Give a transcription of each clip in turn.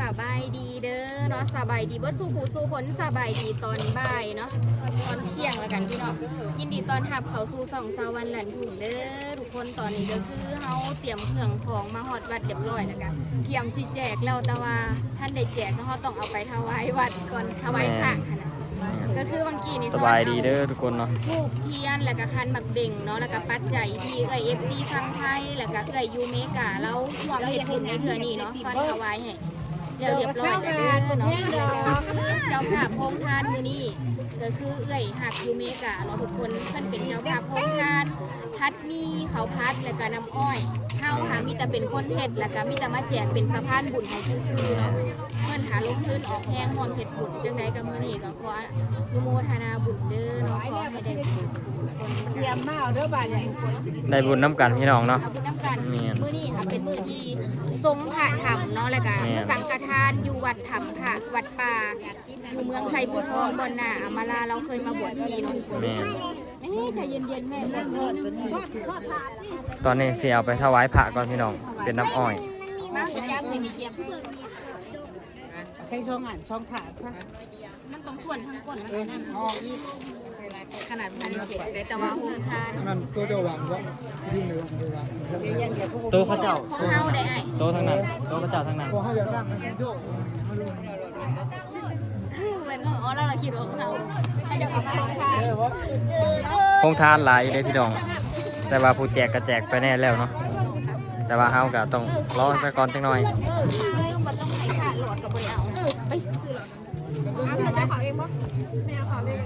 สบายดีเด้อเนาะสบายดีเบิดสู่ผู้สู่ผลสบายดีตอนบ่ายเนาะตอนเที่ยงแล้วกันพี่น้องยินดีตอนทับเขาสู่สองสวรรค์หลันถุงเด้อทุกคนตอนนี้ก็คือเฮาเตรียมเครื่องของมาฮอดวัดเรียบร้อยแล้วกันเตรียมสิแจกแล้วแต่ว่าท่านได้แจกเนาะเฮาต้องเอาไปถวายวัดก่อนถวายพระค่ะ ก็คือบางกีนี่สบายดีเด้อทุกคนเนาะทูบเทียนแล้วก็คันหมักเบ่งเนาะแล้วก็ปัดใหญ่ที่เอ้ย FC ฟังไทยแล้วก็เอ้ยยูเมกาแล้วห่วมเฮ็ดบุญในเทื่อนี้เนาะฟันถวายให้ เรียบเรียบร้อยแล้วเด้อเนาะคือเจ้าภาพโฮงทานมือนี้ก็คือเอื้อยหักยูเมกาเนาะทุกคนเพิ่นเป็นเจ้าภาพโฮงทาน พัดมีเขาวพัดแล้วก็น้ำอ้อยเฮาหามีแต่เป็นคนเฮ็ดแล้วก็มีแต่มาแจกเป็นสะพานบุญให้ซื่อๆเนาะเพิ่นหาลงทุนออกแห้งรวมเฮ็ดบุญจังไดก็มื้อนี้ก็ขออนุโมทนาบุญเด้อเนาะขอให้ได้บุญทุกคนเตรียมมาเอาเด้อบ้านนี้ได้บุญน้ำกันพี่น้องเนาะเอาบุญน้ำกันแม่นมื้อนี้ค่ะเป็นมื้อที่ทรงพระธรรมเนาะแล้วก็แม่นสังฆทานอยู่วัดธรรมพระวัดป่าอยู่เมืองไซบุซองบอนนาอามาลาเราเคยมาบวชฟรีเนาะทุกคนแม่นเอ๊ะใจเย็นๆแม่เล่นทอดตัวนี้ทอดผ่าที่ตอนนี้เสียเอาไปถวายพระก่อนพี่น้องเป็นน้ำอ้อย มาสิจ้าไม่มีเจียบใช้ช่องอ่านช่องถาดซะ มันต้องส่วนทั้งก้นมันเออนั่นออกอีกขนาดพันเจ็ดได้แต่ว่าโฮมทานมันตัวจะวางว่ายื่นในวางตัววางเสียอย่างเดียวพวกโต๊ะเขาเจ้าของเฮาได้ไอ้โต๊ะทั้งนั้นโต๊ะเขาเจ้าทั้งนั้นพอให้เรานั่งมันโยกเว้นของอ๋อแล้วเราคิดว่าของเฮาถ้าจะกลับมาโฮมทานเออว่าคงทานหลายอยู่เด้พี่น้อง แต่ว่าผู้แจกก็แจกไปแน่แล้วเนาะแต่ว่าเฮาก็ต้องรอสักก่อนจังหน่อยเรื่องมันต้องให้ขาดหลอดกับบริเอาไปซื้อ หลอดอ้าวแต่จะขอเองปะไม่เอาขอเอง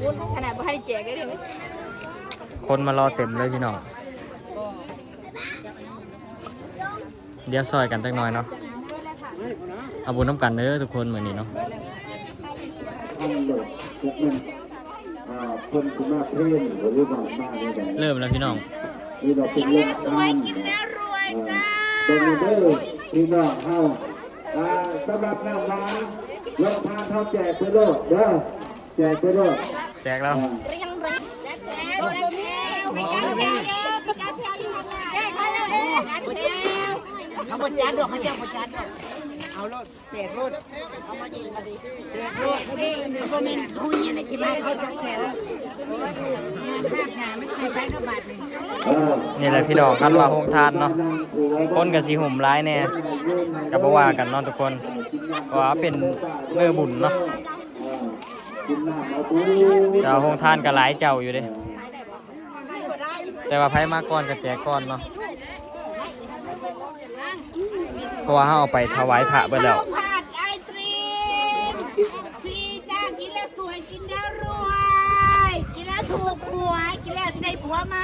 วุ้นขนาดบ่ให้แจกได้เลยคนมารอเต็มเลยพี่น้อง เดี๋ยวซอยกันจังหน่อยเนาะ เอาบุญน้ำกันเด้อทุกคนเหมือนนี้เนาะอันหลดทุกมันอ่าคนคุณมาเพลนหรือว่ามาในแบบเริ่มแล้วพี่น้องนี่เราเป็นเรื่องสวยกินแล้วรวยจ้าเป็นเด้อพี่น้องเฮาอ่า สำหรับนางร้านลงทานเท่าแจกไปโลดเด้อแจกไปโลดแจกแล้วอ่าเรียงเรียงแจกแล้วแจกแล้วมีการแจกแล้วมีการแจกอยู่ข้างหน้าแจกแล้วแจกแล้วเขาบดจัดดอกเขาเจ้าบดจัดดอก เอารถแจกรถแจกรถนี่ก็มีผู้หญิงในกี่บ้านเขาจะแจกนี่แหละพี่น้องคันว่าโฮงทานเนาะคนกับสีห่มร้ายแน่กับบ่ว่ากันเนาะทุกคนเพราะว่าเป็นเมื่อบุญเนาะกินน้าปูแต่ว่าโฮงทานกับหลายเจ้าอยู่เด้แต่ว่าไผมาก่อนกับแจกก่อนเนาะ เพราะว่าเฮาเอาไปถวายพระเบิดแล้วผัดไอตรีมพี่จ้ากินแล้วสวยกินแล้วรวย กินแล้วถูกหวยกินแล้วจะได้ผัวไหม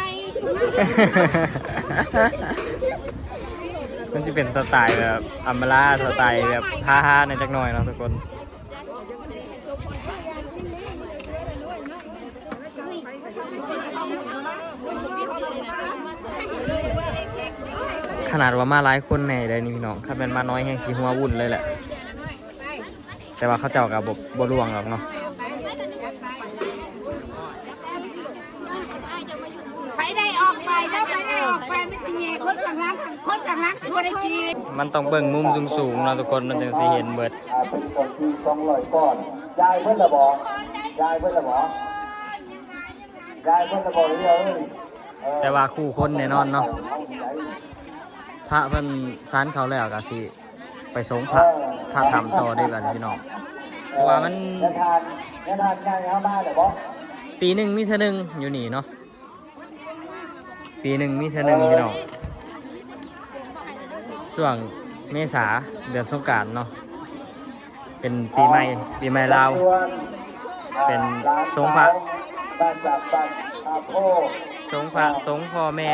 มันจะเป็นสไตล์แบบอัมมาลาสไตล์แบบฮ่าๆในอยจักหน่อยเนาะทุกคน ขนาดว่ามาหลายคนในเลยนี่พี่น้องถ้าเป็นมาน้อยแห่งสีหัววุ่นเลยแหละ แต่ว่าเขาเจ้ากับบบบรวงหรอกเนาะไปได้ออกไปแล้วไปได้ออกไปไม่ติเงี้ยคนกลางลักคนกลางลักสิบ่ได้กินมันต้องเบิ่งมุมสูงๆเนาะทุกคนมันถึงสิเห็นเบิดอ่าเป็นคนที่สองร้อยก้อนยายเพิ่นละบอกยายเพิ่นละบอกยายเพิ่นละบอกเรื่อยเอ้ยเออแต่ว่าคู่คนแน่นอนเนาะ พระเพิ่นซานเขาแล้วก็สิไปสงพระพระธรรมต่อได้บัดนี้พี่น้องเพราะว่ามันจะทานจะทานงายเอามาเดี๋ยวบอกปีหนึ่งมีเท่านึงอยู่นี่เนาะปีหนึ่งมีเท่านึงพี่น้องช่วงเมษาเดือนสงกรารเนาะเป็นปีใหม่ปีใหม่ลาว เป็นสงฆ์พระบ้านจับบ้านอาโพสงพระสงพ่อแม่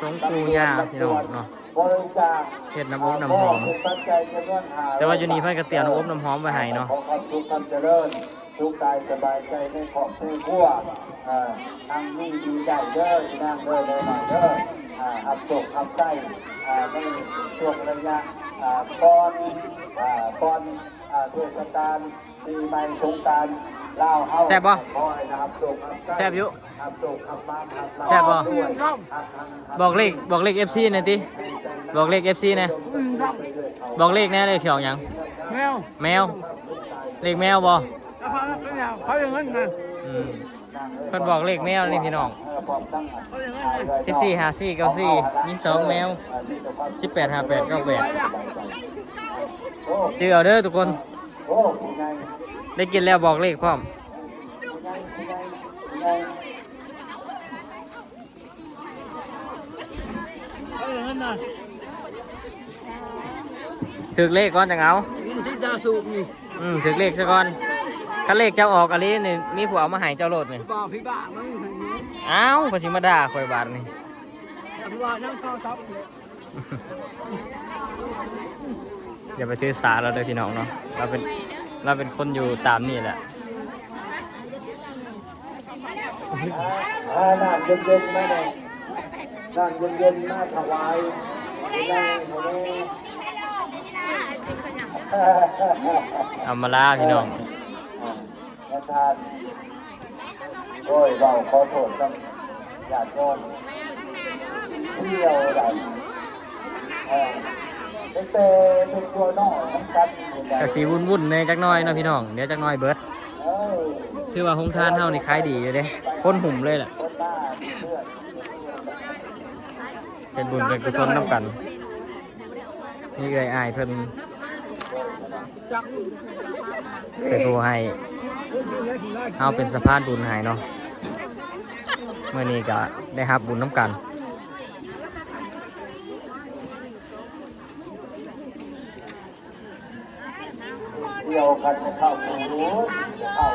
สงปูย่าพี่น้องเนาะ บริจาคเฮ็ดน้ำอบน้ำหอม เป็นปัจจัยจำนวนหาแต่ว่าอยู่นี่เพิ่นก็เตรียมน้ำอบน้ำหอมไว้ให้เนาะ ขอความสุขความเจริญทุกกายสบายใจในขอบครัวอ่านั่งนิ่งดีใจเด้อนั่งเด้อเลยมาเด้ออ่าอับตกอับใจอ่าในช่วงระยะอ่าก่อนอ่าก่อนอ่าเทศกาล ปีใหม่สงกรารลาวเฮาแซ่บบ่ขอให้นะครับตกอับใจแซ่บอยู่อับตกอับบ้านอับเราแซ่บบ่ด้วยอับทางบอกเลขบอกเลข FC หน่อยติใจในบอกเลข FC นะอึ้งครับบอกเลขแน่เลขสองหยังแมวแมวเลขแมวบ่แล้วเขาเนี่ยเขาอย่างนั้นนะอืมเพิ่นบอกเลขแมวนี่พี่น้องเขาอย่างนั้นนะสิบสี่ห้าสี่เก้าสี่มีสองแมวสิบแปดห้าแปดเก้าแปดจือเอาเด้อทุกคนโอ้ผู้ใหญ่ ได้กินแล้วบอกเลขพร้อมผู้ใหญ่ผู้ใหญ่ผู้ใหญ่เขาอย่างนั้นนะถึกเลขก่อนจังเอากินที่ตาสูบนี่อืมถึกเลขซะก่อนถ้าเลขเจ้าออกอะไรนี่มีผู้เอามาให้เจ้าโลดนี่บ้าพี่บ้ามันอย่างนี้อ้าวภาษีมาด่าคอยบาทนี่พี่บ้านั่งเข้าซับอย่าไปถือสาเราเด้อพี่น้องเนาะเราเป็น เราเป็นคนอยู่ตามนี่แหละอ่าน้ำเย็นๆมาเลยน้ำเย็นๆมาถวายผู้หญ่ผู้ใหญ่เอามาลาพี่น้องประธานโอ้ยเราขอโทษครับญาติโยมเที่ยวใดเออเป็น เตเป็นตัวน้อยน้ำกันอยู่ใดกะสีวุ่นวุ่นเลยจักหน้อยเนาะพี่น้องเดี๋ยวจักหน้อยเบิดเออคือว่าหงทานเฮานี่ขายดีอยู่เด้คนหุ่มเลยแหละเป็นบุญเป็นกุศลน้ำกัน นี่เลยอายเพิ่นเป็นผู้ให้เอาเป็นสะพานบุญให้เนาะเมื่อนี้ก็ได้รับบุญน้ำกัน ดียวกันเข้าสู่รู้เข้า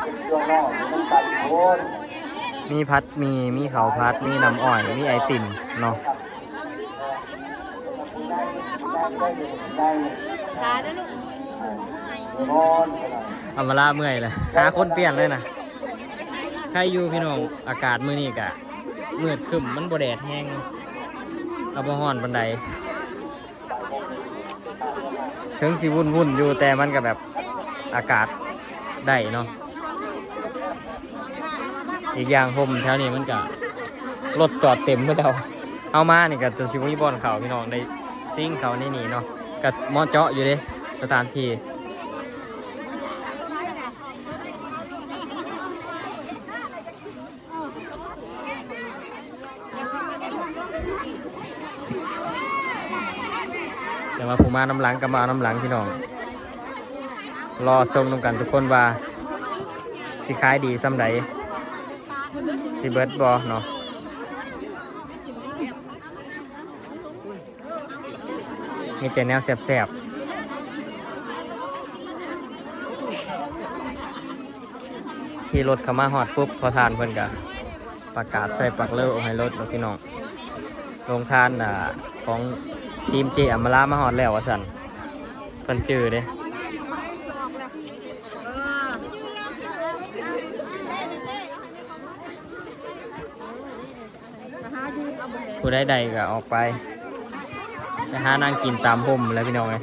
เป็นตัวน้อยน้ำกันโอ้ยมีพัดมีมีเขาพัดมีน้ำอ้อยมีไอติมเนาะได้ตาด้วยลูกอนเอามาลาเมื่อยเลยหาคนเปลี่ยนเลยนะใครอยู่พี่น้องอากาศมื้อนี้กะมืดครึมมันบ่แดดแห้งเอาบ่ฮ้อนปานใด ถึงสิวุ่นวุ่นอยู่แต่มันก็แบบอากาศได้เนาะอีกอย่างผมแถวนี้มันก็รถจอดเต็มเมื่อเดาเอามานี่ก็จะชิวิบอลเขาพี่น้องในซิ่งเขาในนี่เนาะก็มอเจาะอยู่เลยสถานที่ ว่าผู้มาน้ำหลังก็มาน้ำหลังพี่น้อง รอชมนำกันทุกคนว่า สิขายดีซ้ำใดสิเบิร์ดบอเนาะมีแต่แนวแสบๆที่รถเข้ามาหอดปุ๊บพอทานเพิ่นกะประกาศใส่ปักเลอให้รถพี่น้องลงทานอ่าของ ทีมเจอมมาลามาหอดแล้ววะสันเพิ่นจือเด้ผู้ไดใดก็ออกไปไปหานั่งกินตามพุ่มแล้วพี่น้องเลย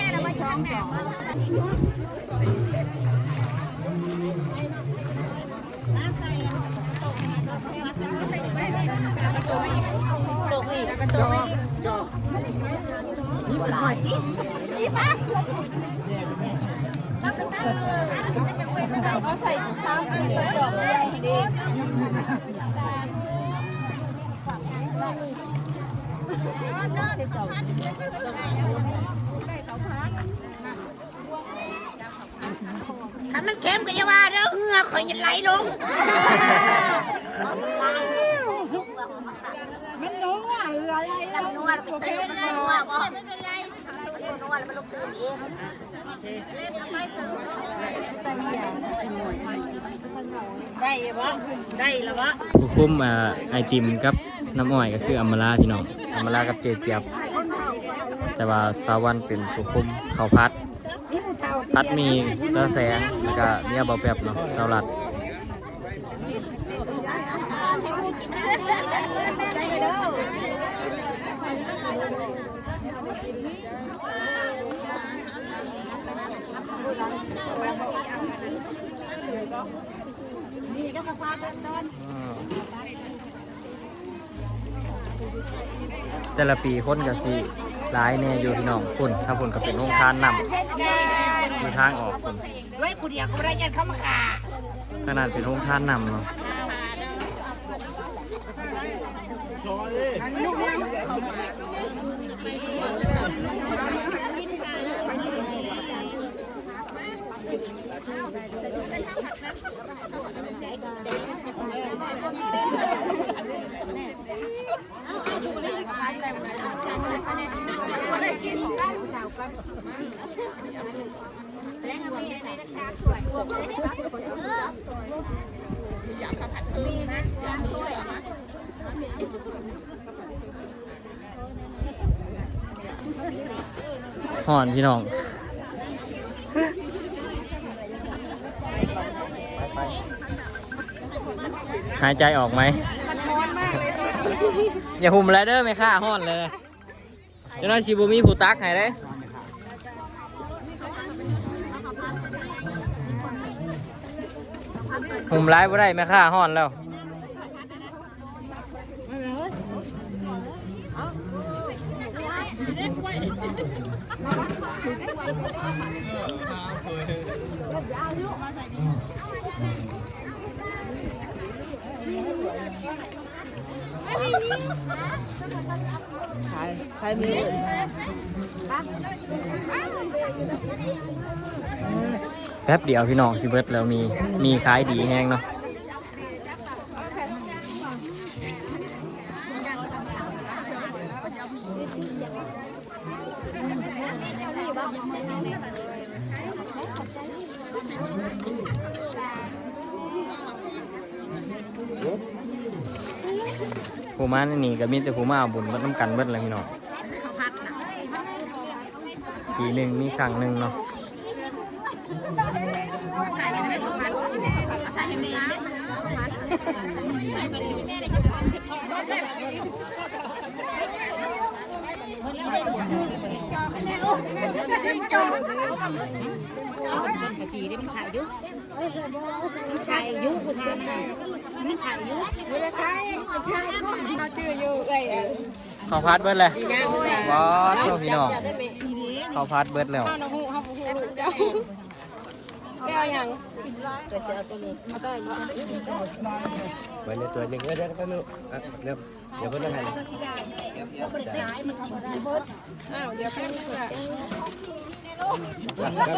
จอกจอกนี่มันหน่อยนี่ปะเขาใส่ชามกินกระจกใหญ่ดี เค็มก็อย่าว่าเด้อเหงื่อข่อยจะไหลลง มันนัวอะไรแล้วนวดไปเต้นนวบ่ไม่เป็นไรนวดมันลงตื่นเองได้บ่ได้แล้วบ่ผู้คุมอ่าไอติมกับน้ำอ้อยก็คืออำมาลาพี่น้องอำมาลากับเจเจียบ แต่ว่าสาวันเป็นผู้คุมเขาพัด พัดมีเสื้อแสงแล้วก็เนี่ยเบาแป๊บเนาะสลัดแต่ละปีคนก็สิ ร้ายแน่อยู่พี่น้องคุณถ้าคุณก็เป็นองค์ทานนำมีทางออกคุณไว้ผู้เดียวก็บ่ได้ยันเข้ามาฆ่าขนาดเป็นองค์ทานนำเนาะ ห่อนพี่น้อง หายใจออกไหม อย่าหุ่มไรเดอร์ไม่ค่าห่อนเลย จ้าน้อยชิบูมีผู้ตักให้ได้หุ่มไรบ่ได้ไม่ค่าห่อนแล้วไม่มี ใครมีแป๊บเดียวพี่น้องสิเบิร์ดแล้วมีมีขายดีแห้งเนาะ มาในนี่ก็มีแต่ผู้มาเอาบุญเบิดน้ำกันเบิดเลยพี่น้องปีหนึ่งมีครั้งหนึ่งเนาะขี่ ได้มันถ่ายยุมันถ่ายยุกูทานมันถ่ายยุเวลาใช้ใช้เขาชื่ออยู่เอ้ยข้าวพัดเบิดเลยบอสโทษพี่น้องข้าวพัดเบิดแล้วแก้วยังไปในตัวหนึ่งก็ได้ก็ลูกเดี๋ยวเดี๋ยวเพิ่งให้อ้าวเดี๋ยว แป๊บนึง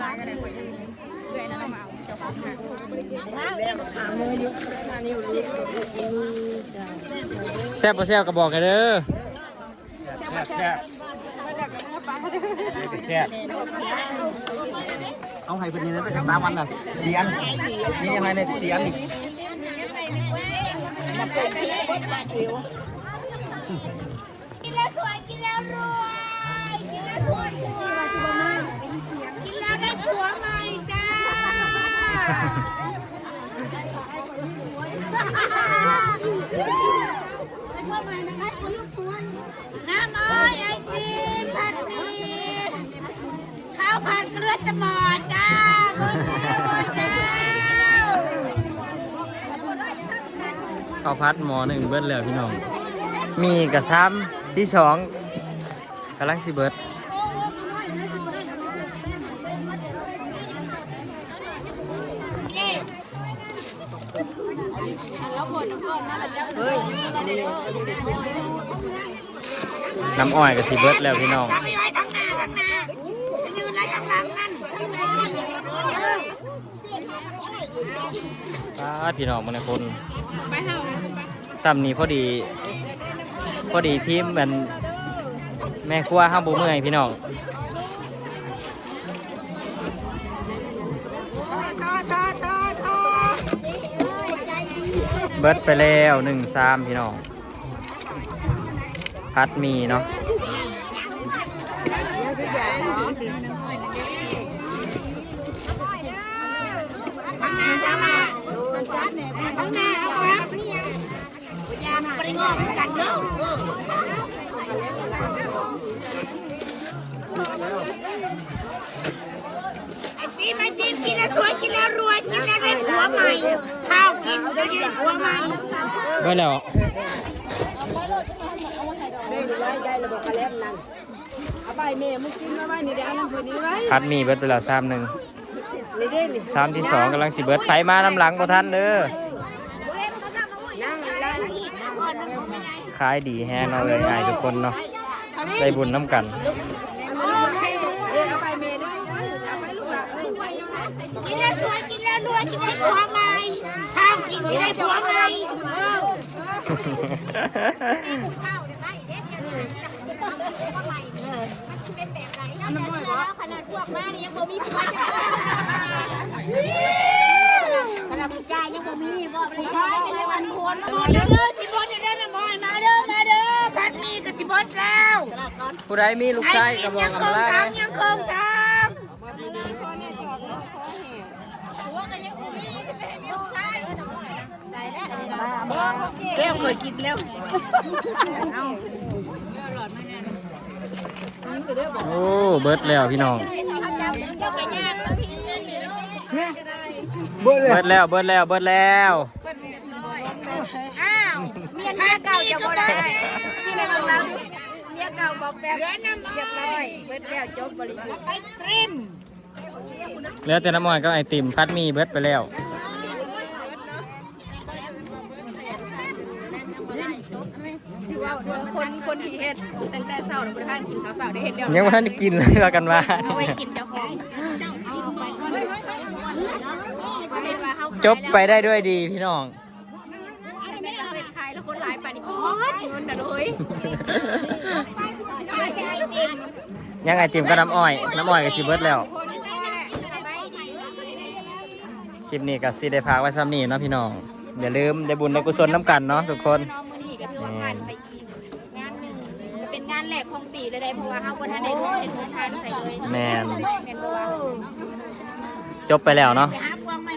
ค่ะเกยน้ำเมาเจ้าของค่ะแซ่บบ่แซ่บก็บอกกันเด้อเอาให้เป็นยังไงตั้งแต่สามวันน่ะสี่อันนี่ยังไงเนี่ยสี่อันอีก กินแล้วสวยกินแล้วรวยกินแล้วรวยผัวกินแล้วได้ผัวใหม่จ้าน้ำอ้อยไอติมผัดหมี่ข้าวผัดเกลือจะหมอจ้าหมดแล้วหมดแล้ว ข้าวพัดหมอหนึ่งเบิดแล้วพี่น้อง มีกระซ้ำที่สองกำลังสิเบิดน้ำอ้อยกับสิเบิร์ดแล้วพี่น้องทำไม่ไว้ทั้งหน้าทั้งหน้าจะยืนไรอย่า ซ้ำนี้พอดี พอดีทีมมันแม่ครัวห้าบุเมื่อยพี่น้องเบิดไปแล้วหนึ่งสามพี่น้อง พัดมีเนาะทั้งหน้าทั้งหน้าทั้งหน้าเอาครับยา มปริงอกกันเนาะไอ้ตีไม่ตีกินแล้วสวยกินแล้วรวยกินแล้วได้ผัวใหม่ข้าวกินแล้วจะได้ผัวใหม่เบิดแล้วเอาไปแม่มึงกินมาไว้นี่เดี๋ยวเอาน้ำผืนนี้ไว้พัดมีเบิดไปแล้วสามหนึ่งนี่เด้นี่สามที่สองกำลังสิเบิดไปมาน้ำหลังบ่ทันเด้อ นั่งนั่งอีกนะก่อนนะผมไม่ได้ ขายดีแฮงเนาะเลยง่ายทุกคนเนาะได้บุญน้ำกันโอเคเดี๋ยวเอาไปแม่ด้วยเอาไปลูกหลานกินแล้วสวยกินแล้วรวยกินได้ผัวใหม่ข้าวกินจะได้ผัวใหม่เออขนาดพวกมานี่ยังบ่มีผัวจะขนาดผู้ชายยังบ่มีบ่ผู้ชายยังได้วันคนมาเด้อสิบดจะได้นะมอยมาเด้อมาเด้อ พัดมีกับสิบดแล้วผู้ใดมีลูกชายก็บอกยังกันคงมาได้ทำยังคงทำเดี๋ยวเคยกินแล้วโอ้เบิดแล้วพี่น้องเจ้าไปย่างแล้วพี่เบิ่งเลยเบิดแล้วเบิดแล้วเบิดแล้ว อ้าว เมียเมียเก่าจะบ่ได้ที่ในเมืองนั้นเมียเก่าบ อกแบบเหลือน้ำเรียบร้อยเบิดแล้วจบบริบูรณ์ไปตริมเหลือแต่น้ำอ้อยก็ไอติมพัดมีเบิดไปแล้วถือว่าคนคนที่เฮ็ดตั้งแต่เช้าแล้วบ่ได้ทานกินข้าวเช้าได้เฮ็ดแล้วยังไม่ทันได้กินเลยว่ากันว่าเอาไว้กินเจ้าของเขาเห็นว่าเฮาขายจบไปได้ด้วยดีพี่น้องแม่ เราเฮ็ดขายแล้วคนหลายปานนี้โอ๊ยมันน่ะเลยยังไอติมก็น้ำอ้อย น้ำอ้อยก็สิเบิดแล้วคลิปนี้ก็สิได้พากไว้ซ้ำนี้เนาะพี่น้องอย่าลืมได้บุญได้กุศลน้ำกันเนาะทุกคนน้องมื้อนี้ก็ถือว่าผ่านไปอีกงานหนึงเป็นงานแรกของปีเลยได้เพราะว่าเฮาบ่ทันได้ทำเป็นโครงการใส่เลยแม่นแม่นบ่ว่าจบไปแล้วเนาะไปหา